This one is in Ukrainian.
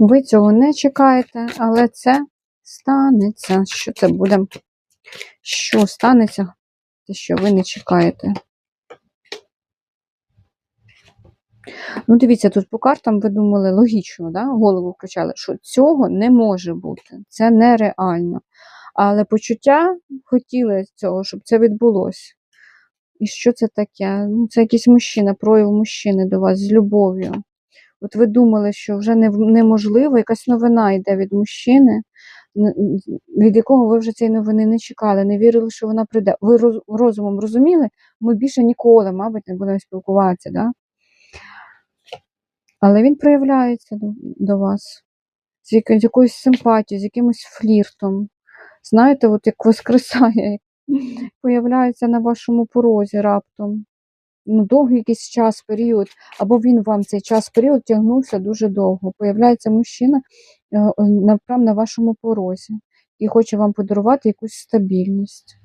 Ви цього не чекаєте, але це станеться. Що це буде? Що станеться? Те, що ви не чекаєте. Ну, дивіться, тут по картам ви думали логічно, да? голову включали, що цього не може бути, це нереально. Але почуття хотіли цього, щоб це відбулося. І що це таке? Ну, це якийсь мужчина, прояв мужчини до вас з любов'ю. От ви думали, що вже неможливо, якась новина йде від мужчини, від якого ви вже цієї новини не чекали, не вірили, що вона прийде. Ви розумом розуміли, ми більше ніколи, мабуть, не будемо спілкуватися. Да? Але він проявляється до, до вас з, яко- з якоюсь симпатією, з якимось фліртом. Знаєте, от як воскресає, появляється на вашому порозі раптом. Ну, довгий якийсь час, період, або він вам цей час, період тягнувся дуже довго. Появляється мужчина е, прямо на вашому порозі і хоче вам подарувати якусь стабільність.